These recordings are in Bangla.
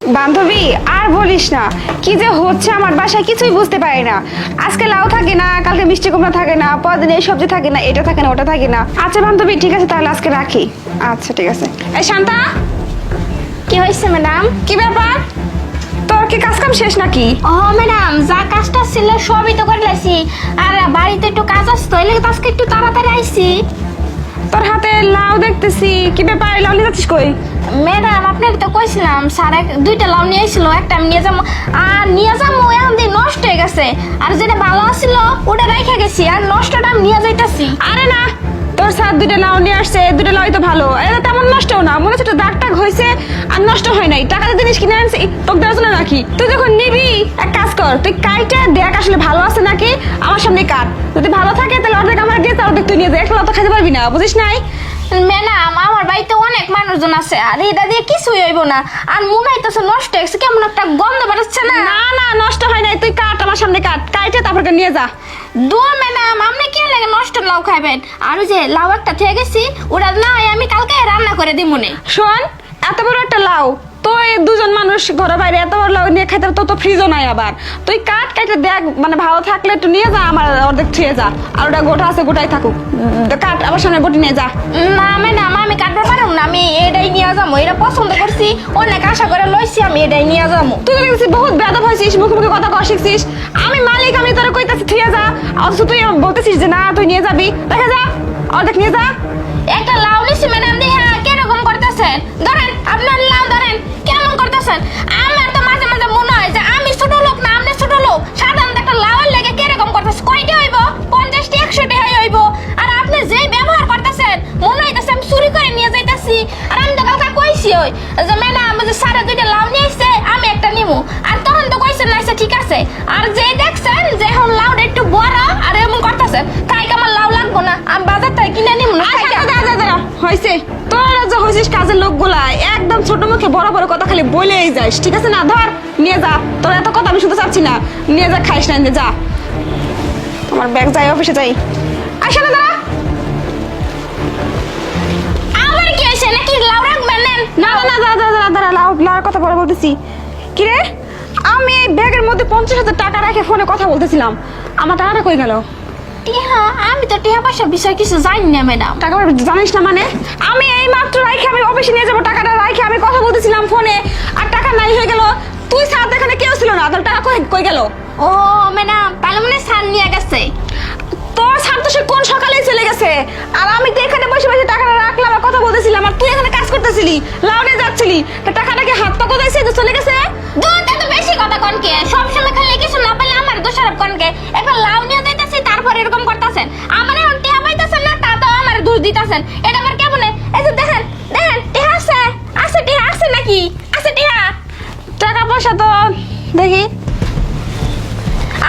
বান্ধবী আর বলিস না। কি যে হচ্ছে আমার বাসায় কিছুই বুঝতে পারি না। আজকে লাউ থাকে না কালকে মিষ্টি কুমড়া থাকে না পরদিন এই সবজি থাকে না এটা থাকে না ওটা থাকে না। আচ্ছা বান্ধবী ঠিক আছে তাহলে আজকে রাখি। আচ্ছা ঠিক আছে। এই শান্তা কি হয়েছে ম্যাডাম? কি ব্যাপার? তোর কি কাজ কাম শেষ নাকি? ও ম্যাডাম যা কাজটা ছিল সবই তো করে লাইছি। আর বাড়িতে একটু কাজ আসতো এলে আজকে একটু তাড়াতাড়ি আইছি। তোর হাতে লাউ দেখতেছি। কি ব্যাপার? লাউ নিয়ে যাচ্ছিস কই? ম্যাডাম আপনার তো কইছিলাম স্যার এক দুইটা লাউ নিয়ে এসেছিল একটা আমি নিয়ে যাব। আর নিয়ে যাব এখন দিয়ে নষ্ট হয়ে গেছে। আর যেটা ভালো ছিল ওটা রেখে গেছি আর নষ্টটা আমি নিয়ে যাইতাছি। আরে না তোর স্যার দুটো লাউ নিয়ে আসছে দুটো লাউ তো ভালো। এটা তেমন নষ্ট না মনে হচ্ছে দাগ টাগ হয়েছে আর নষ্ট হয় নাই। টাকাতে জিনিস কিনে আনছি তোকে দেওয়ার জন্য নাকি তুই যখন নিবি এক কাজ কর তুই কাইটা দেখ আসলে ভালো আছে নাকি আমার সামনে কাট। যদি ভালো থাকে তাহলে অর্ধেক আমার দিয়ে তার অর্ধেক তুই নিয়ে দেখ তো খেতে পারবি না বুঝিস নাই? ম্যাডাম আমার বাড়িতে অনেক মানুষজন আছে। আর এটা দিয়ে কিছুই হইব না। আর মনে হইতেছে নষ্ট হয়েছে কেমন একটা গন্ধ বেরোচ্ছে না? না না নষ্ট হয় নাই তুই কাট আমার সামনে কাট। কাইটে তারপর নিয়ে যা। দূর ম্যাডাম আপনি কি লাগে নষ্ট লাউ খাবেন আর ওই যে লাউ একটা থেকে গেছি ওটা না হয় আমি কালকে রান্না করে দিই মনে শোন এত বড় একটা লাউ তো এই দুজন মানুষ ঘরে বাইরে এত বড় লাউ নিয়ে খাইতে তো তো ফ্রিজও নাই আবার। তুই কাট কাটে দেখ মানে ভালো থাকলে একটু নিয়ে যা আমার অর্ধেক ছুঁয়ে যা। আর ওটা গোটা আছে গোটাই থাকুক। উম, কাট আমার সামনে বটি নিয়ে যা। না আমি না আমি কাটতে পারব না আমি এটাই নিয়ে যাব এটা পছন্দ করছি। অনেক আশা করে লইছি আমি এটাই নিয়ে যাব। তুই তো দেখছিস বহুত বেদব হয়েছিস মুখে মুখে কথা কর শিখছিস। আমি মালিক আমি তোরা কইতাছি থিয়ে যা। অথচ তুই বলতেছিস যে না তুই নিয়ে যাবি। দেখা যা অর্ধেক নিয়ে যা। একটা লাউ সাড়ে দুইটা লাউ নিয়ে আসছে আমি একটা নিমু। আর তখন তো কইছেন না আচ্ছা ঠিক আছে। আর যে দেখছেন যে এখন লাউটা একটু বড় আর এমন করতেছেন তাই আমার লাউ লাগবো না? আমি বাজার থেকে কিনে নিমু না? দাঁড়া, দাঁড়া, হয়েছে তোরা যে হয়েছিস কাজের লোকগুলা একদম ছোট মুখে বড় বড় কথা খালি বলেই যাস ঠিক আছে না? ধর নিয়ে যা। তোর এত কথা আমি শুনতে চাচ্ছি না। নিয়ে যা খাইস না নিয়ে যা। আমার ব্যাগ যাই অফিসে যাই। আসে না কথা পরে বলতেছি। কি রে আমি এই ব্যাগের মধ্যে পঞ্চাশ হাজার টাকা রেখে ফোনে কথা বলতেছিলাম। আমার টাকাটা কই গেল? টিহা আমি তো টিহা পয়সা বিষয় কিছু জানি না ম্যাডাম। টাকা জানিস না মানে? আমি এই মাত্র রাইখে আমি অফিসে নিয়ে যাব টাকাটা রাইখে আমি কথা বলতেছিলাম ফোনে আর টাকা নাই হয়ে গেল। তুই সাথ এখানে কেউ ছিল না। তোর টাকা কই গেল? ও ম্যাডাম তাহলে মনে সার নিয়ে গেছে। তোর সাথ তো সে কোন সকালেই চলে গেছে। আর আমি তো এখানে বসে বসে টাকাটা রাখলাম আর কথা বলতেছিলাম আর তুই এখানে কাজ করতেছিলি লাউনে যাচ্ছিলি। তা কি কোথায় যে চলে গেছে। দুধ এত বেশি কথা কনকে সব সময় খালি কিছু না পেলে আমার দোষারোপ কনকে একটা লাউ নিয়ে দিতেছি তারপর এরকম করতেছেন। আমার এখন টিহা পাইতেছেন না, তা তো আমার দোষ দিতেছেন। এটা আমার কেমন? এই যে দেখেন দেখেন, টিহা আছে। আছে টিহা, আছে নাকি? আছে টিহা। টাকা পয়সা তো দেখি।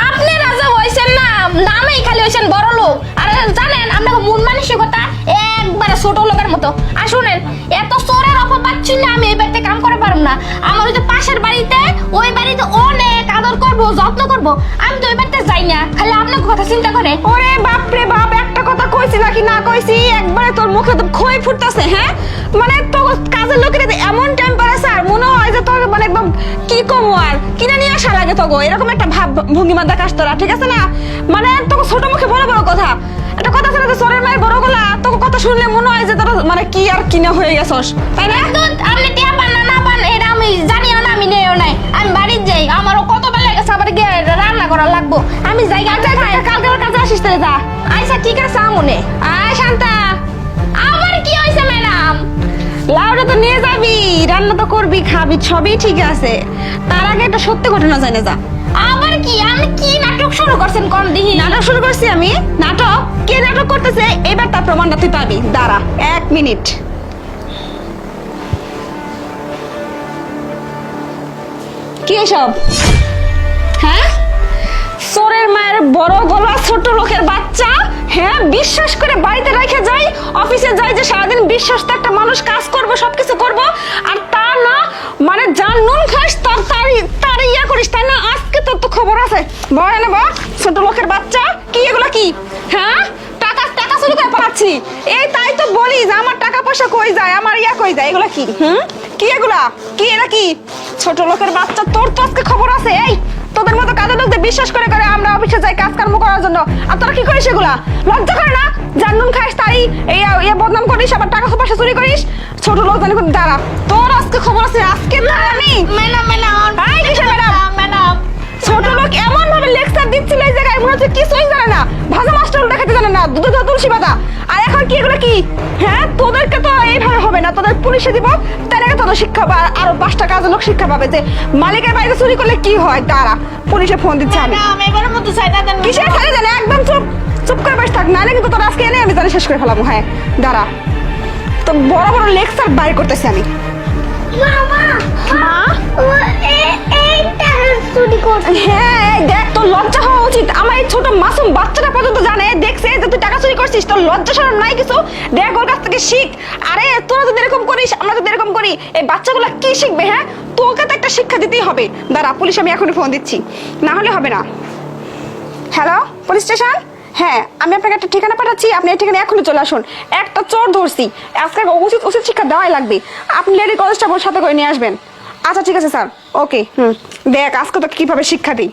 আপনি রাজা হইছেন না, নামেই খালি হইছেন বড় লোক। আর জানেন আপনাকে মন মানসিকতা একবারে ছোট লোকের মতো। আর শুনেন, এত চোরের অভাব পাচ্ছি না আমি এই না। আমার ওই যে পাশের বাড়িতে ওই বাড়িতে অনেক আদর করব যত্ন করব। আমি তো ওই বাড়িতে যাই না। খালি আপনার কথা চিন্তা করে। ওরে বাপ রে বাপ একটা কথা কইছি নাকি না কইছি? একবারে তোর মুখে তো খই ফুটতাছে হ্যাঁ? মানে তো কাজের লোকের এমন টেম্পারেচার মনে হয় যে তোর মানে একদম কি কমো আর? কিনে নিয়ে আসা লাগে তোগো এরকম একটা ভাব ভঙ্গিমা দেখাস তোরা ঠিক আছে না? মানে তোকে ছোট মুখে বড় বড় কথা। একটা কথা শুনে সরের মায়ের বড় গলা তোকে কথা শুনলে মনে হয় যে তোর মানে কি আর কিনে হয়ে গেছস তাই না? আপনি টিয়া আমি যাই আচ্ছা খাই কালকে আমার কাছে আসিস তাহলে যা। আচ্ছা ঠিক আছে আমনে? আয়, শান্তা। আবার কি হয়েছে ম্যাডাম? লাউটা তো নিয়ে যাবি, রান্না তো করবি, খাবি, সবই ঠিক আছে। তার আগে একটা সত্যি ঘটনা জানে যা। আবার কি? আমি কি নাটক শুরু করছেন? কোন দিহি নাটক শুরু করছি আমি। নাটক? কে নাটক করতেছে? এবার তার প্রমাণটা তুই পাবি। দাঁড়া, এক মিনিট। কি এসব? হ্যাঁ? ছোট লোকের বাচ্চা হ্যাঁ বিশ্বাস করে বাড়িতে রেখে যাই, অফিসে যাই যে সারাদিন বিশ্বাস তো একটা মানুষ কাজ করব, সবকিছু করব, আর তা না মানে যার নুন খাস তার তার ইয়া করিস, তাই না? আজকে তোর তো খবর আছে। বয় না বা ছোট লোকের বাচ্চা, কি এগুলো কি? হ্যাঁ টাকা টাকা শুরু করে পাচ্ছি এই তাই তো বলি যে আমার টাকা পয়সা কই যায়, আমার ইয়া কই যায়, এগুলো কি? হুম? কি এগুলা? কি এরা কি? ছোট লোকের বাচ্চা, তোর তো আজকে খবর আছে, এই। তোদের মতো কাজের লোকদের বিশ্বাস করে করে আমরা অফিসে যাই কাজ কর্ম করার জন্য? আর তোরা কি করিস এগুলা? লজ্জা করে না? জানুন খাইস তাই এই ইয়ে বদনাম করিস আবার টাকা পয়সা চুরি করিস? ছোট লোক জানি কোন দাঁড়া। তোর আজকে খবর আছে আজকে না আমি? ম্যাডাম ম্যাডাম ম্যাডাম ছোট লোক এমন ভাবে লেকচার দিচ্ছিল এই জায়গায় মনে হচ্ছে কিছুই জানে না। ভাজা মাস্টার উল্টা খেতে জানে না দুধে তুলসী পাতা কি এগুলো কি? হ্যাঁ তোদেরকে তো এইভাবে হবে না। তোদের পুলিশে দিব তার আগে তোদের শিক্ষা আরও পাঁচটা কাজের লোক শিক্ষা পাবে যে মালিকের চুরি করলে কি হয়? তারা পুলিশে ফোন দিচ্ছে আমি। দেন কিসের একদম চুপ চুপ করে বসে থাক। নাহলে কিন্তু তোর আজকে এনে আমি জানি শেষ করে ফেলাবো হ্যাঁ। দাঁড়া। তো বড় বড় লেকচার বাইর করতেছি আমি। হ্যাঁ দেখ তোর লজ্জা হওয়া উচিত। আমার এই ছোট মাসুম বাচ্চাটা পর্যন্ত জানে দেখছে করছিস? তোর লজ্জা শরম নাই কিছু? দেখ ওর কাছ থেকে শিখ। আরে, তোরা যদি এরকম করিস, আমরা যদি এরকম করি, এই বাচ্চাগুলো কি শিখবে হ্যাঁ? তোকে তো একটা শিক্ষা দিতেই হবে। দাঁড়া, পুলিশ, আমি এখনই ফোন দিচ্ছি। না হলে হবে না। হ্যালো পুলিশ স্টেশন হ্যাঁ আমি আপনাকে একটা ঠিকানা পাঠাচ্ছি। আপনি এই ঠিকানা এখনই চলে আসুন। একটা চোর ধরছি। আজকে উচিত উচিত শিক্ষা দেওয়াই লাগবে। আপনি লেডি কলেজটা সাথে করে নিয়ে আসবেন। আচ্ছা ঠিক আছে স্যার ওকে হুম। দেখ, আজকে তোকে কীভাবে শিক্ষা দিই।